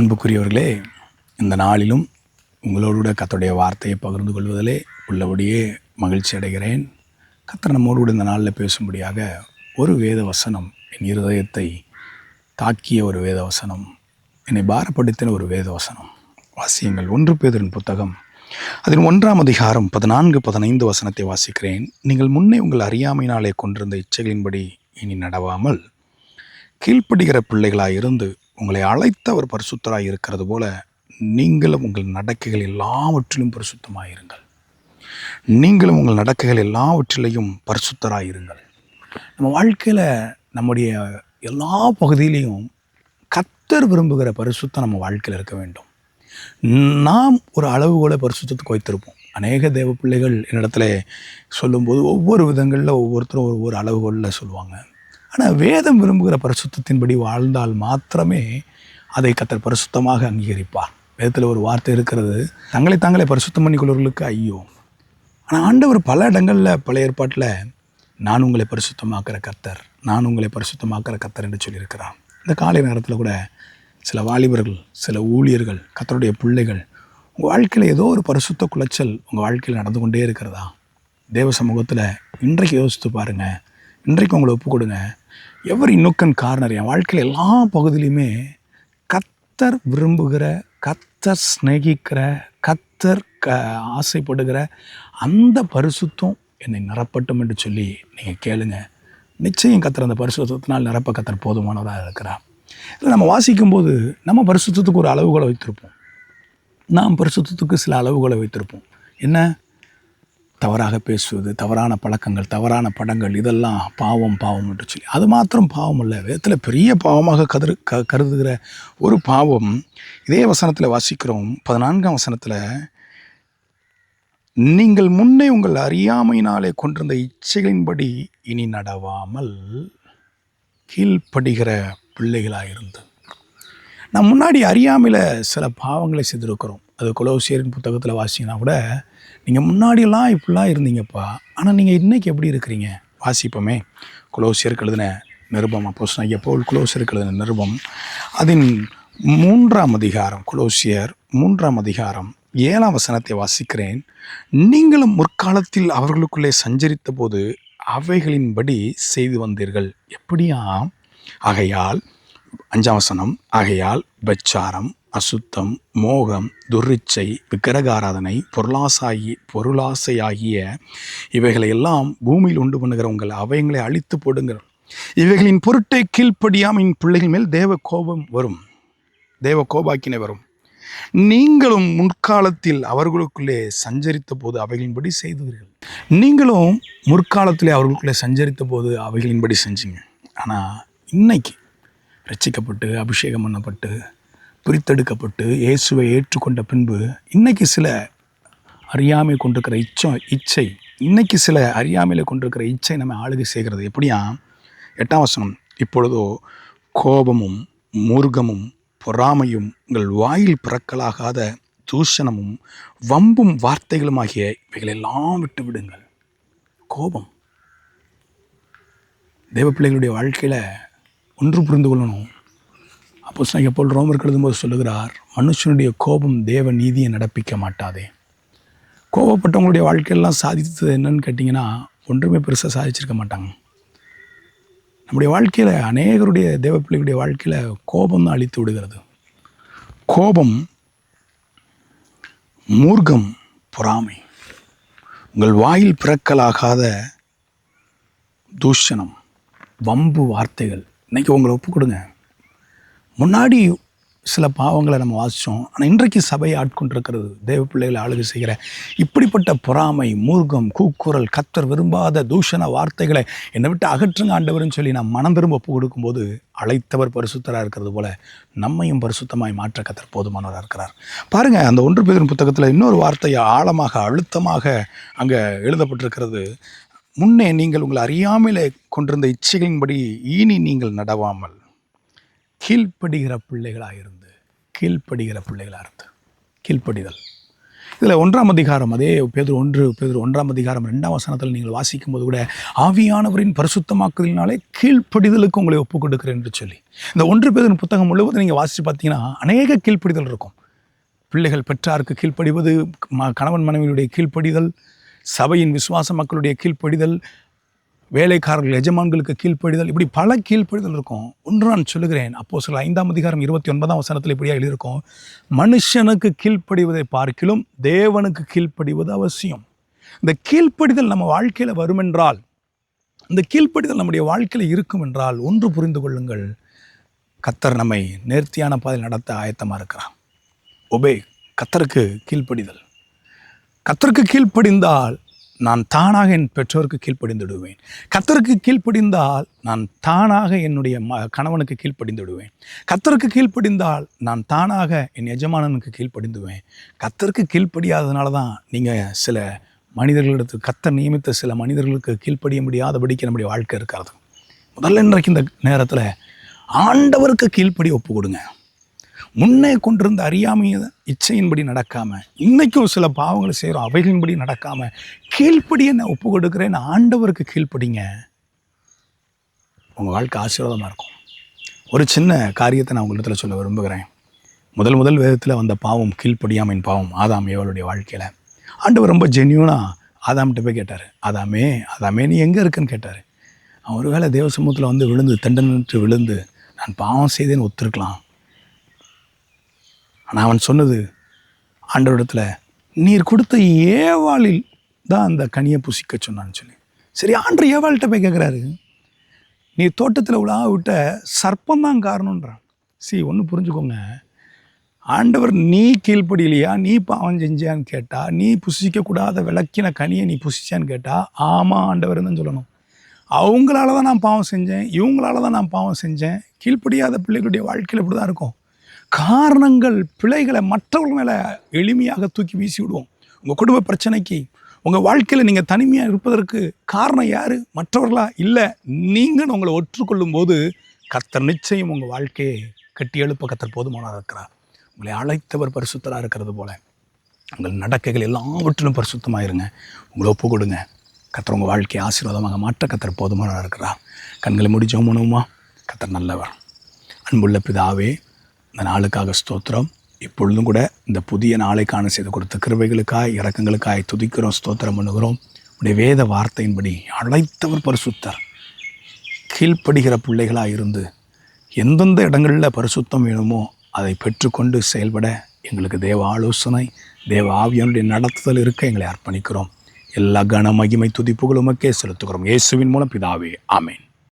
அன்புக்குரியவர்களே இந்த நாளிலும் உங்களோடு கத்தோடைய வார்த்தையை பகிர்ந்து கொள்வதிலே உள்ளபடியே மகிழ்ச்சி அடைகிறேன். கத்தர் நம்மோடு கூட இந்த நாளில் பேசும்படியாக ஒரு வேத வசனம் என் இருதயத்தை தாக்கிய ஒரு வேத வசனம் என்னை பாரப்படுத்தின ஒரு வேத வசனம். வாசியங்கள். ஒன்று பேதரின் புத்தகம். அதில் ஒன்றாம் அதிகாரம் பதினான்கு பதினைந்து வசனத்தை வாசிக்கிறேன். நீங்கள் முன்னே உங்கள் அறியாமையினாலே கொண்டிருந்த இச்சைகளின்படி இனி நடவாமல் கீழ்ப்படுகிற பிள்ளைகளாய் உங்களை அழைத்த ஒரு பரிசுத்தராக இருக்கிறது போல நீங்களும் உங்கள் நடக்கைகள் எல்லாவற்றிலும் பரிசுத்தமாக இருங்கள் நீங்களும் உங்கள் நடக்கைகள் எல்லாவற்றிலையும் பரிசுத்தராக இருங்கள் நம்ம வாழ்க்கையில் நம்முடைய எல்லா பகுதியிலையும் கத்தர் விரும்புகிற பரிசுத்தம் நம்ம வாழ்க்கையில் இருக்க வேண்டும். நாம் ஒரு அளவுகோல பரிசுத்தத்துக்கு வைத்திருப்போம் அநேக தேவ பிள்ளைகள் என்னிடத்துல சொல்லும்போது ஒவ்வொரு விதங்களில் ஒவ்வொருத்தரும் ஒவ்வொரு அளவுகோலில் சொல்லுவாங்க. ஆனால் வேதம் விரும்புகிற பரிசுத்தத்தின்படி வாழ்ந்தால் மாத்திரமே அதை கத்தர் பரிசுத்தமாக அங்கீகரிப்பார். வேதத்தில் ஒரு வார்த்தை இருக்கிறது தங்களை தாங்களே பரிசுத்தம் பண்ணிக்கொள்வர்களுக்கு ஐயோ. ஆனால் ஆண்டவர் பல இடங்களில் பல ஏற்பாட்டில் நான் உங்களை பரிசுத்தமாக்குற கத்தர் நான் உங்களை பரிசுத்தமாக்குற கத்தர் என்று சொல்லியிருக்கிறான் இந்த காலை நேரத்தில் கூட சில வாலிபர்கள் சில ஊழியர்கள் கத்தருடைய பிள்ளைகள் உங்கள் வாழ்க்கையில் ஏதோ ஒரு பரிசுத்த குலைச்சல் உங்கள் வாழ்க்கையில் நடந்து கொண்டே இருக்கிறதா? தேவ சமூகத்தில் இன்றைக்கு யோசித்து பாருங்கள் இன்றைக்கு உங்களை ஒப்பு கொடுங்க எவர் இன்னுக்கன் கார்னர் என் வாழ்க்கையில் எல்லா பகுதியிலையுமே கத்தர் விரும்புகிற கத்தர் சிநேகிக்கிற கத்தர் க ஆசைப்படுகிற அந்த பரிசுத்தம் என்னை நிரப்பட்டும் என்று சொல்லி நீங்கள் கேளுங்க. நிச்சயம் கத்தர் அந்த பரிசுத்தினால் நிரப்ப கத்தர் போதுமானவராக இருக்கிறார். இல்லை நம்ம வாசிக்கும்போது நம்ம பரிசுத்தத்துக்கு ஒரு அளவுகளை வைத்திருப்போம். நாம் பரிசுத்தத்துக்கு சில அளவுகளை வைத்திருப்போம். என்ன? தவறாக பேசுவது தவறான பழக்கங்கள் தவறான படங்கள் இதெல்லாம் பாவம் பாவம் என்று சொல்லி. அது மாத்திரம் பாவம் அல்ல. வேதத்தில் பெரிய பாவமாக கதிர் க கருதுகிற ஒரு பாவம் இதே வசனத்தில் வாசிக்கிறோம். பதினான்காம் வசனத்தில் நீங்கள் முன்னே உங்கள் அறியாமையினாலே கொண்டிருந்த இச்சைகளின்படி இனி நடவாமல் கீழ்ப்படுகிற பிள்ளைகளாக இருந்தது நான் முன்னாடி அறியாமையில் சில பாவங்களை செய்திருக்கிறோம். அது கொலோசியரின் புத்தகத்தில் வாசிங்கன்னா கூட நீங்கள் முன்னாடியெல்லாம் இப்படிலாம் இருந்தீங்கப்பா. ஆனால் நீங்கள் இன்றைக்கி எப்படி இருக்கிறீங்க? வாசிப்போமே. குலோசியருக்கு எழுதின நிருபம் அப்போ ஐயா போல் குலோசியருக்கு எழுதின நிருபம். அதன் மூன்றாம் அதிகாரம் குலோசியர் மூன்றாம் அதிகாரம் ஏழாம் வசனத்தை வாசிக்கிறேன். நீங்களும் முற்காலத்தில் அவர்களுக்குள்ளே சஞ்சரித்த போது அவைகளின்படி செய்து வந்தீர்கள். எப்படியா ஆகையால் அஞ்சாம் வசனம் ஆகையால் பச்சாரம் அசுத்தம் மோகம் துர்ரிச்சை விக்கிரகாராதனை பொருளாசாயி பொருளாசையாகிய இவைகளை எல்லாம் பூமியில் உண்டு பண்ணுகிற உங்கள் அவயங்களை அழித்து போடுங்கள். இவைகளின் பொருட்டை கீழ்ப்படியாமின் பிள்ளைகள் மேல் தேவ கோபம் வரும். தேவ கோபாக்கினை வரும். நீங்களும் முற்காலத்தில் அவர்களுக்குள்ளே சஞ்சரித்த போது அவைகளின்படி செய்தீர்கள் நீங்களும் முற்காலத்திலே அவர்களுக்குள்ளே சஞ்சரித்த போது அவைகளின்படி செஞ்சீங்க. ஆனால் இன்னைக்கு ரசிக்கப்பட்டு அபிஷேகம் பண்ணப்பட்டு பிரித்தெடுக்கப்பட்டு இயேசுவை ஏற்றுக்கொண்ட பின்பு இன்னைக்கு சில அறியாமை கொண்டிருக்கிற இச்சம் இச்சை. இன்னைக்கு சில அறியாமையில் கொண்டிருக்கிற இச்சை நம்ம ஆளுகை செய்கிறது. எப்படியா? எட்டாம் வசனம். இப்பொழுதோ கோபமும் மூர்க்கமும் பொறாமையும் உங்கள் வாயில் பிறக்கலாகாத தூஷணமும் வம்பும் வார்த்தைகளும் ஆகிய இவைகளெல்லாம் விட்டு விடுங்கள் கோபம். தேவ பிள்ளைகளுடைய வாழ்க்கையில் ஒன்று புரிந்து கொள்ளணும். அப்போ எப்போல் ரோமர் எழுதும்போது சொல்லுகிறார் மனுஷனுடைய கோபம் தேவ நீதியை நடப்பிக்க மாட்டாதே. கோபப்பட்டவங்களுடைய வாழ்க்கையெல்லாம் சாதித்தது என்னன்னு கேட்டிங்கன்னா ஒன்றுமே பெருசாக சாதிச்சிருக்க மாட்டாங்க. நம்முடைய வாழ்க்கையில் அநேகருடைய தேவ பிள்ளைகளுடைய வாழ்க்கையில் கோபம் தான் அழித்து விடுகிறது. கோபம் மூர்க்கம் பொறாமை. உங்கள் வாயில் பிறக்கலாகாத தூஷணம் வம்பு வார்த்தைகள். இன்றைக்கி உங்களை ஒப்பு கொடுங்க. முன்னாடி சில பாவங்களை நம்ம வாசித்தோம் ஆனால் இன்றைக்கு சபையை ஆட்கொண்டிருக்கிறது தேவ பிள்ளைகளை ஆளுகை செய்கிற இப்படிப்பட்ட பொறாமை மூர்க்கம் கூக்குரல் கத்தர் விரும்பாத தூஷண வார்த்தைகளை என்னை விட்டு அகற்றுங்க ஆண்டவர்னு சொல்லி நான் மனம் திரும்ப ஒப்பு கொடுக்கும்போது அழைத்தவர் பரிசுத்தராக இருக்கிறது போல நம்மையும் பரிசுத்தமாய் மாற்ற கத்தர் போதுமானவராக இருக்கிறார். பாருங்கள் அந்த ஒன்று பேரின் புத்தகத்தில் இன்னொரு வார்த்தையை ஆழமாக அழுத்தமாக அங்கே எழுதப்பட்டிருக்கிறது. முன்னே நீங்கள் உங்களை அறியாமலே கொண்டிருந்த இச்சைகளின்படி இனி நீங்கள் நடவாமல் கீழ்ப்படுகிற பிள்ளைகளாக இருந்து கீழ்ப்படுகிற பிள்ளைகளாக இருந்து கீழ்ப்படிதல். இதில் ஒன்றாம் அதிகாரம் அதே பேதர் ஒன்று பேதர் ஒன்றாம் அதிகாரம் ரெண்டாம் வசனத்தில் நீங்கள் வாசிக்கும்போது கூட ஆவியானவரின் பரிசுத்தமாக்குதலினாலே கீழ்ப்படிதலுக்கு உங்களை ஒப்புக் கொடுக்கிறேன் என்று சொல்லி. இந்த ஒன்று பேதரின் புத்தகம் முழுவதும் நீங்கள் வாசித்து பார்த்தீங்கன்னா அநேக கீழ்ப்படிதல் இருக்கும். பிள்ளைகள் பெற்றாருக்கு கீழ்ப்படிவது ம- கணவன் மனைவியுடைய கீழ்ப்படிதல் சபையின் விசுவாச மக்களுடைய கீழ்ப்படிதல் வேலைக்காரர்கள் எஜமான்களுக்கு கீழ்ப்படிதல் இப்படி பல கீழ்ப்படிதல் இருக்கும். ஒன்று நான் சொல்லுகிறேன் அப்போ சில ஐந்தாம் அதிகாரம் இருபத்தி ஒன்பதாம் வசனத்தில் இப்படியாக எழுதியிருக்கும்? மனுஷனுக்கு கீழ்ப்படிவதை பார்க்கிலும் தேவனுக்கு கீழ்ப்படிவது அவசியம். இந்த கீழ்ப்படிதல் நம்ம வாழ்க்கையில் வருமென்றால் இந்த கீழ்ப்படிதல் நம்முடைய வாழ்க்கையில் இருக்கும் என்றால் ஒன்று புரிந்து கொள்ளுங்கள். கத்தர் நம்மை நேர்த்தியான பாதையில் நடத்த ஆயத்தமாக இருக்கிறான் ஒபே கத்தருக்கு கீழ்ப்படிதல். கத்தருக்கு கீழ்ப்படிந்தால் நான் தானாக என் பெற்றோருக்கு கீழ்ப்படிந்துடுவேன் கத்தருக்கு கீழ்ப்படிந்தால் நான் தானாக என்னுடைய ம கணவனுக்கு கீழ்ப்படிந்துடுவேன் கத்தருக்கு கீழ்ப்படிந்தால் நான் தானாக என் எஜமானனுக்கு கீழ்ப்படிந்துவேன். கத்தருக்கு கீழ்ப்படியாததுனால தான் நீங்கள் சில மனிதர்களிடத்து கத்தர் நியமித்த சில மனிதர்களுக்கு கீழ்ப்படிய முடியாதபடிக்கு நம்முடைய வாழ்க்கை இருக்கிறது. முதல்ல இன்றைக்கு இந்த நேரத்தில் ஆண்டவருக்கு கீழ்ப்படி ஒப்பு கொடுங்க. முன்னே கொண்டிருந்த அறியாமையை இச்சையின்படி நடக்காமல் இன்னைக்கும் சில பாவங்களை செய்கிறோம் அவைகளின்படி நடக்காமல் கீழ்ப்படி நான் ஒப்பு கொடுக்குறேன் ஆண்டவருக்கு கீழ்ப்படிங்க. உங்கள் வாழ்க்கை ஆசீர்வாதமாக இருக்கும். ஒரு சின்ன காரியத்தை நான் உங்களிடத்தில் சொல்ல விரும்புகிறேன். முதல் முதல் வேதத்தில் வந்த பாவம் கீழ்ப்படியாமின் பாவம் ஆதாம் ஏவளுடைய வாழ்க்கையில். ஆண்டவர் ரொம்ப ஜென்யூனாக ஆதாம்கிட்ட போய் கேட்டார். ஆதாமே ஆதாமே நீ எங்கே இருக்குன்னு கேட்டார். அவன் ஒருவேளை தேவ சமூகத்தில் வந்து விழுந்து தண்டனிட்டு விழுந்து நான் பாவம் செய்தேன்னு ஒத்துருக்கலாம். ஆனால் அவன் சொன்னது ஆண்டவரிடத்தில் நீர் கொடுத்த ஏவாளில் தான் அந்த கனியை புசிக்க சொன்னான்னு சொல்லி. சரி ஆண்டு ஏவாள்கிட்ட போய் கேட்குறாரு நீ தோட்டத்தில் உலா விட்ட சர்ப்பம் தான் காரணன்றான் சி ஒன்று புரிஞ்சுக்கோங்க. ஆண்டவர் நீ கீழ்ப்படியிலையா? நீ பாவம் செஞ்சியான்னு கேட்டால் நீ புசிக்கக்கூடாத விளக்கின கனியை நீ புசிச்சான்னு கேட்டால் ஆமாம் ஆண்டவர் தான் சொல்லணும். அவங்களால தான் நான் பாவம் செஞ்சேன் இவங்களால தான் நான் பாவம் செஞ்சேன். கீழ்ப்படியாத பிள்ளைகளுடைய வாழ்க்கையில் இப்படி தான் இருக்கும். காரணங்கள் பிழைகளை மற்றவர்கள் மேலே எளிமையாக தூக்கி வீசி விடுவோம் உங்கள் குடும்ப பிரச்சனைக்கு உங்கள் வாழ்க்கையில் நீங்கள் தனிமையாக இருப்பதற்கு காரணம் யார்? மற்றவர்களா? இல்லை நீங்கள் உங்களை ஒற்றுக்கொள்ளும் போது கத்தர் நிச்சயம் உங்கள் வாழ்க்கையை கட்டி எழுப்ப கத்தர் போதுமானதாக இருக்கிறார். உங்களை அழைத்தவர் பரிசுத்தராக இருக்கிறது போல. உங்கள் நடக்கைகள் எல்லாவற்றிலும் பரிசுத்தமாயிருங்க. உங்களை ஒப்பு கொடுங்க கத்தர் உங்கள் வாழ்க்கையை ஆசீர்வாதமாக மாற்ற கத்தர் போதுமானதாக இருக்கிறார். கண்களை முடிச்சோம் உணவுமா கத்தர் நல்லவர். அன்புள்ள பிதாவே இந்த நாளுக்காக ஸ்தோத்திரம். இப்பொழுதும் கூட இந்த புதிய நாளைக்கான செய்து கொடுத்த கிருவைகளுக்காய் இறக்கங்களுக்காய் துதிக்கிறோம் ஸ்தோத்திரம் பண்ணுகிறோம். உடைய வேத வார்த்தையின்படி அழைத்தவர் பரிசுத்தர். கீழ்ப்படுகிற பிள்ளைகளாக இருந்து எந்தெந்த இடங்களில் பரிசுத்தம் வேணுமோ அதை பெற்றுக்கொண்டு செயல்பட எங்களுக்கு தேவ ஆலோசனை தேவ ஆவியனுடைய நடத்துதல் இருக்க எங்களை அர்ப்பணிக்கிறோம். எல்லா கன மகிமை துதிப்புகளும் செலுத்துகிறோம். இயேசுவின் மூலம் பிதாவே ஆமேன்.